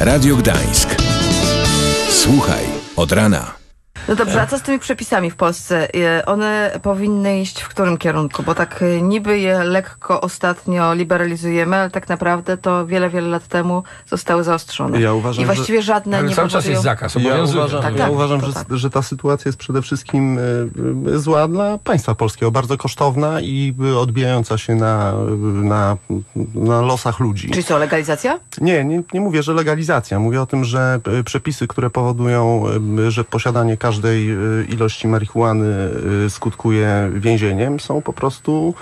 Radio Gdańsk. Słuchaj od rana. No dobrze, a co z tymi przepisami w Polsce? E, One powinny iść w którym kierunku? Bo tak e, niby je lekko ostatnio liberalizujemy, ale tak naprawdę to wiele, wiele lat temu zostały zaostrzone. Ja uważam, I że- właściwie żadne Ale nie cały czas powodują... jest zakaz, Ja uważam, Tak, ja tak, uważam to że, tak. że ta sytuacja jest przede wszystkim y, y, zła dla państwa polskiego, bardzo kosztowna i y, odbijająca się na, na, na losach ludzi. Czyli co, legalizacja? Nie, nie, nie mówię, że legalizacja. Mówię o tym, że y, przepisy, które powodują, y, że posiadanie każdej y, ilości marihuany y, skutkuje więzieniem, są po prostu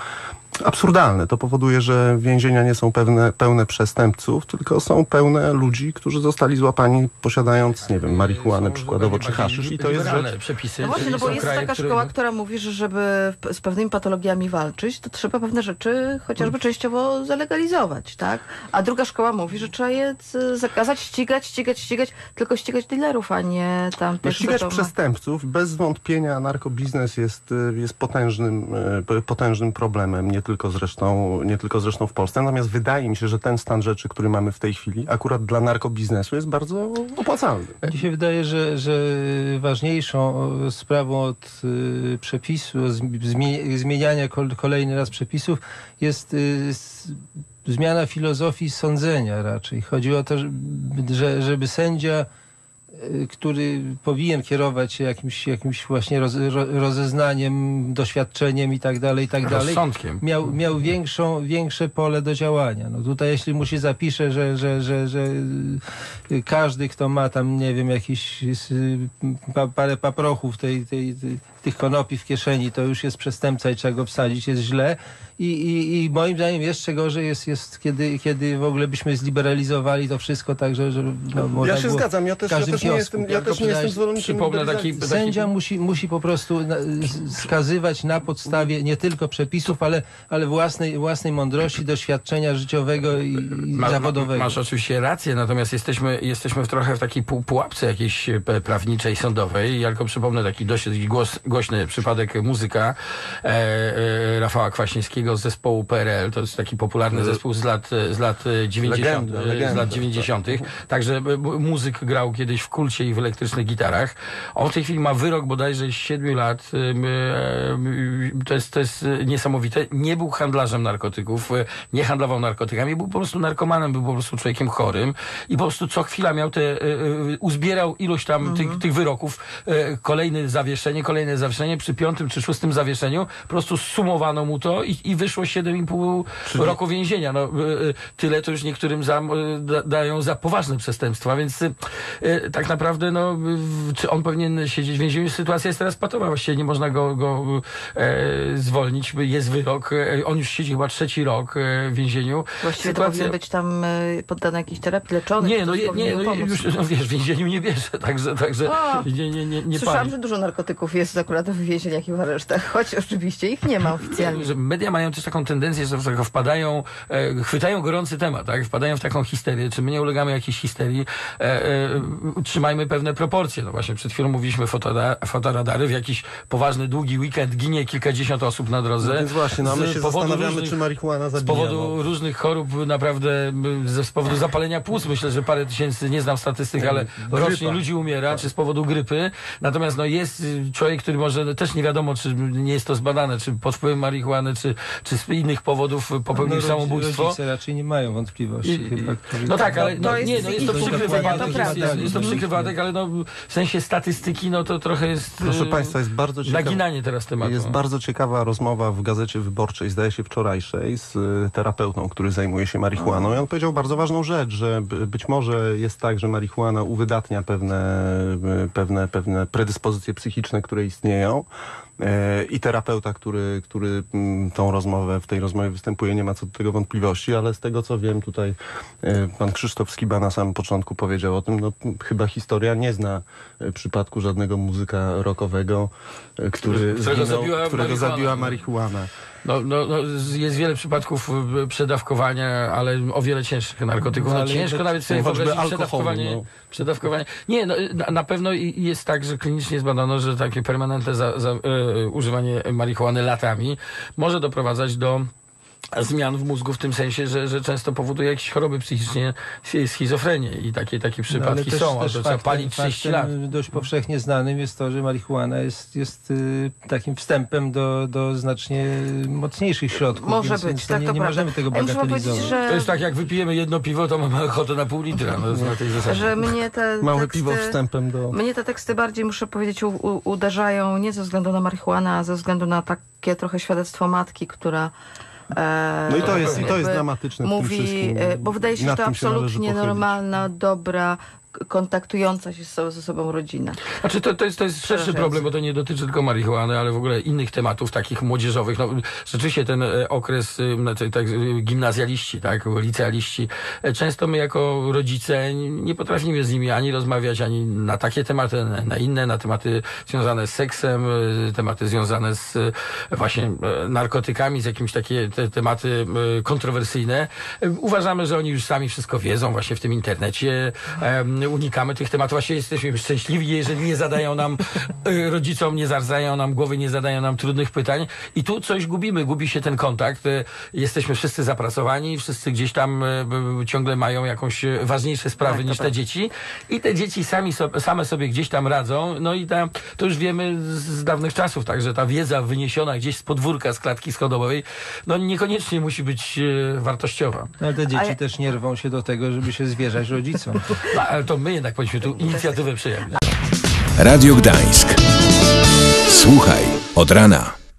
absurdalne. To powoduje, że więzienia nie są pewne, pełne przestępców, tylko są pełne ludzi, którzy zostali złapani posiadając, nie wiem, marihuanę przykładowo, czy haszysz. I to jest rzecz... przepisy. No właśnie, no bo jest kraje, taka które- szkoła, która mówi, że żeby z pewnymi patologiami walczyć, to trzeba pewne rzeczy chociażby częściowo zalegalizować, tak? A druga szkoła mówi, że trzeba je zakazać, ścigać, ścigać, ścigać, tylko ścigać dealerów, a nie No, tamtych, ścigać przestępców, bez wątpienia narkobiznes jest, y, jest potężnym, y, potężnym problemem, nie tylko, zresztą, nie tylko zresztą w Polsce. Natomiast wydaje mi się, że ten stan rzeczy, który mamy w tej chwili, akurat dla narkobiznesu jest bardzo opłacalny. Mi się wydaje, że, że ważniejszą sprawą od y, przepisu, zmi- zmie- zmieniania kol- kolejny raz przepisów jest y, zmiana filozofii sądzenia raczej. Chodzi o to, że- że, żeby sędzia, który powinien kierować się jakimś, jakimś właśnie roz, ro, rozeznaniem, doświadczeniem i tak dalej, i tak dalej, miał, miał większą, większe pole do działania. No tutaj jeśli mu się zapisze, że, że, że, że y, każdy, kto ma tam, nie wiem, jakiś y, pa, parę paprochów tej, tej, tej, tych konopi w kieszeni, to już jest przestępca i trzeba go wsadzić, jest źle. I, i, i moim zdaniem jeszcze gorzej jest, jest kiedy, kiedy w ogóle byśmy zliberalizowali to wszystko tak, że... że no, Ja się było zgadzam, ja też, ja też nie jestem, ja też nie jestem zwolennikiem przypomnę taki- liberalizacji. Sędzia musi, musi po prostu na, skazywać na podstawie nie tylko przepisów, ale, ale własnej, własnej mądrości, doświadczenia życiowego i, i Ma- zawodowego. Masz oczywiście rację, natomiast jesteśmy, jesteśmy w trochę w takiej pułapce jakiejś e, prawniczej, sądowej. Ja tylko przypomnę taki dość głos, głośny przypadek muzyka e, e, Rafała Kwaśniewskiego z zespołu PRL. To jest taki popularny zespół z lat, e, z lat e, 90. Legenda, e, z legenda, lat 90. Także e, muzyk grał kiedyś w kulcie i w elektrycznych gitarach. On w tej chwili ma wyrok bodajże 7 lat. e, e, To jest, to jest e, niesamowite. Nie był handlarzem narkotyków, e, nie handlował narkotykami, był po prostu narkomanem, był po prostu człowiekiem chorym i po prostu co chwila miał te, e, e, uzbierał ilość tam tych, tych wyroków, e, kolejne zawieszenie, kolejne zawieszenie, przy piątym czy szóstym zawieszeniu po prostu sumowano mu to i, i wyszło 7,5 roku więzienia. No, e, e, tyle to już niektórym za, da, dają za poważne przestępstwa, więc tak naprawdę no, czy on powinien siedzieć w więzieniu? Sytuacja jest teraz patowa, właściwie nie można go, go e, zwolnić, jest wyrok, e, on już siedzi chyba trzeci rok e, w więzieniu. Właściwie to powinien być tam e, poddany jakiejś terapii leczony. Nie, ktoś no, je, powinien nie, no już, no, wiesz, w więzieniu nie bierze, także, także O, nie, nie, nie, nie Słyszałam, pali. że dużo narkotyków jest akurat w więzieniach i w aresztach, choć oczywiście ich nie ma oficjalnie. że media mają też taką tendencję, że tak wpadają, e, chwytają gorący temat, tak? Wpadają w taką histerię. Czy my nie ulegamy jakiejś histerii? E, e, utrzymajmy pewne proporcje. No właśnie, przed chwilą mówiliśmy fotoradary. W jakiś poważny, długi weekend ginie kilkadziesiąt osób na drodze. No więc właśnie, no a my Z się zastanawiamy, różnych- czy marihuana Z zabija. powodu no. różnych chorób naprawdę, z powodu zapalenia płuc, myślę, że parę tysięcy, nie znam statystyk, ale rocznie ludzi umiera, czy z powodu grypy. Natomiast no, jest y, człowiek, który może, też nie wiadomo, czy nie jest to zbadane, czy pod wpływem marihuany, czy, czy z innych powodów popełnił No, samobójstwo. Rodzice raczej nie mają wątpliwości I- chyba. No tak, ale To no, jest nie, no jest to przykry wypadek, to jest, jest, prawda. jest to przykry wypadek, ale no, w sensie statystyki, no to trochę jest Proszę y, Państwa, jest bardzo ciekawe. naginanie teraz tematu. Jest bardzo ciekawa rozmowa w Gazecie Wyborczej, zdaje się wczorajszej, z y, terapeutą, który zajmuje się marihuaną. I on powiedział bardzo ważną rzecz, że być może jest tak, że marihuana uwydatnia pewne, y, pewne, pewne predyspozycje psychiczne, które istnieją. E, I terapeuta, który, który mm, tą rozmowę, w tej rozmowie występuje, nie ma co do tego wątpliwości, ale z tego co wiem, tutaj e, pan Krzysztof Skiba na samym początku powiedział o tym, no chyba historia nie zna e, przypadku żadnego muzyka rockowego, e, który Którego zginął, zabiła którego marihuana. zabiła marihuana. No, no, no, jest wiele przypadków przedawkowania, ale o wiele cięższych narkotyków. No, ciężko nawet sobie wyobrazić alkoholu, przedawkowanie. no. przedawkowanie. Nie, no, na, pewno jest tak, że klinicznie zbadano, że takie permanentne za, za, e, używanie marihuany latami może doprowadzać do zmian w mózgu w tym sensie, że, że często powoduje jakieś choroby psychicznie, schi- schizofrenię i takie, takie No, ale przypadki też- są, a też to trzeba palić 30 lat. Dość powszechnie znanym jest to, że marihuana jest, jest y, takim wstępem do, do znacznie mocniejszych środków. Może więc, być, tak nie, to nie prawda. możemy tego bagatelizować. że, To jest tak, jak wypijemy jedno piwo, to mamy ochotę na pół litra. No, na tej zasadzie. że mnie te Małe teksty... piwo wstępem do... Mnie te teksty bardziej, muszę powiedzieć, u, u, uderzają nie ze względu na marihuanę, a ze względu na takie trochę świadectwo matki, która. E, No i to jest, i to jest dramatyczne Mówi, e, bo wydaje się, że to absolutnie normalna, dobra, kontaktująca się ze sobą rodzina. Znaczy to, to jest, to jest szerszy problem, bo to nie dotyczy tylko marihuany, ale w ogóle innych tematów takich młodzieżowych. No, rzeczywiście ten e, okres, znaczy, tak, e, gimnazjaliści, tak, licealiści, e, często my jako rodzice nie potrafimy z nimi ani rozmawiać, ani na takie tematy, na- inne, na tematy związane z seksem, e, tematy związane z właśnie narkotykami, z jakimiś takie te, tematy kontrowersyjne. Uważamy, że oni już sami wszystko wiedzą właśnie w tym internecie. Unikamy tych tematów. Właśnie jesteśmy szczęśliwi, jeżeli nie zadają nam e, rodzicom, nie zardzają nam głowy, nie zadają nam trudnych pytań. I tu coś gubimy, gubi się ten kontakt. E, Jesteśmy wszyscy zapracowani, wszyscy gdzieś tam b- ciągle mają jakąś ważniejsze sprawy Tak, niż te prawda. dzieci. I te dzieci sami so, same sobie gdzieś tam radzą. No i ta, to już wiemy z, dawnych czasów, tak, że ta wiedza wyniesiona gdzieś z podwórka, z klatki schodowej, no niekoniecznie musi być wartościowa. No, ale te dzieci Ale- też nie rwą się do tego, żeby się zwierzać rodzicom. No, ale to my jednak powinniśmy tu inicjatywę przyjąć. Radio Gdańsk. Słuchaj od rana.